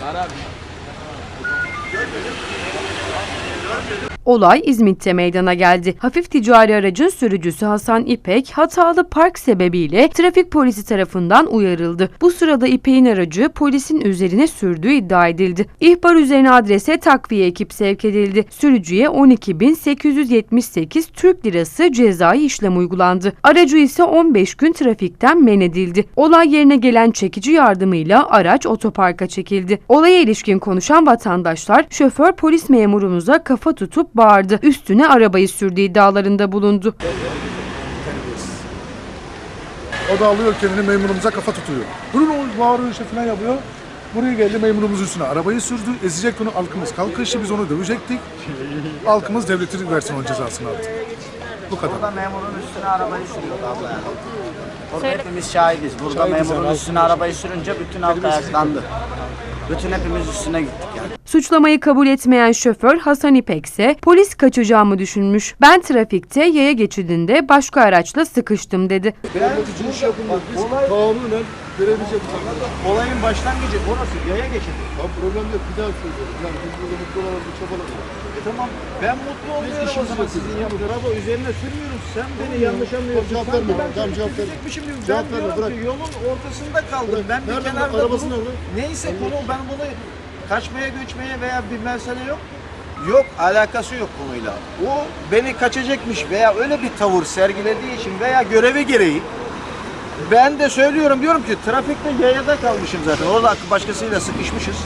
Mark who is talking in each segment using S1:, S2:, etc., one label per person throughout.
S1: Parabéns. Olay İzmit'te meydana geldi. Hafif ticari aracın sürücüsü Hasan İpek hatalı park sebebiyle trafik polisi tarafından uyarıldı. Bu sırada İpek'in aracı polisin üzerine sürdüğü iddia edildi. İhbar üzerine adrese takviye ekip sevk edildi. Sürücüye 12.878 Türk Lirası cezai işlem uygulandı. Aracı ise 15 gün trafikten men edildi. Olay yerine gelen çekici yardımıyla araç otoparka çekildi. Olaya ilişkin konuşan vatandaşlar şoför polis memurumuza kafa tutup bağırdı. Üstüne arabayı sürdüğü iddialarında bulundu.
S2: O da alıyor kendini memurumuza kafa tutuyor. Bunun o bağırıyor işte falan yapıyor. Buraya geldi memurumuz üstüne arabayı sürdü. Ezecek bunu halkımız kalkıştı biz onu dövecektik. Halkımız devletin versin onun cezasını artık. Bu kadar.
S3: Burada memurun üstüne arabayı sürüyordu abla yani. Orada hepimiz şahidiz. Burada memurun üstüne arabayı sürünce bütün halk ayaklandı. Bütün hepimiz üstüne gittik yani.
S1: Suçlamayı kabul etmeyen şoför Hasan İpek ise polis kaçacağımı düşünmüş. Ben trafikte yaya geçidinde başka araçla sıkıştım dedi.
S2: Devletici iş yapılmaz. Biz kanunen görevimizi yapacağız.
S3: Olayın başlangıcı orası yaya geçidi.
S2: Tamam problem yok. Bir daha söylüyorum. Yani biz burada mutlu olalım, bir çabalalım.
S3: E tamam ben mutlu oluyorum o zaman sizin yaptığınız araba üzerine sürmüyoruz. Sen beni yanlış anlıyorsun.
S2: Cevap verme,
S3: ben
S2: tamam, cevap verme.
S3: gibi.
S2: Cevap
S3: ben
S2: verme, bırak.
S3: yolun ortasında kaldım. Ben bir kenarda
S2: Arabası
S3: durup-
S2: nerede?
S3: Neyse konu ben bunu kaçmaya göçmeye veya bir mesele yok. Yok alakası yok konuyla. O beni kaçacakmış veya öyle bir tavır sergilediği için veya görevi gereği ben de söylüyorum diyorum ki trafikte yayada kalmışım zaten. Orada başkasıyla sıkışmışız.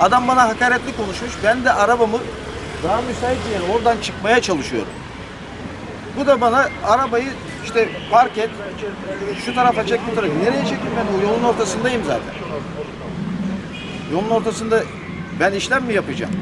S3: Adam bana hakaretli konuşmuş. Ben de arabamı daha müsait yere oradan çıkmaya çalışıyorum. Bu da bana arabayı işte park et, şu tarafa çek bu tarafa. Nereye çektim ben? O yolun ortasındayım zaten. Yolun ortasında ben işlem mi yapacağım?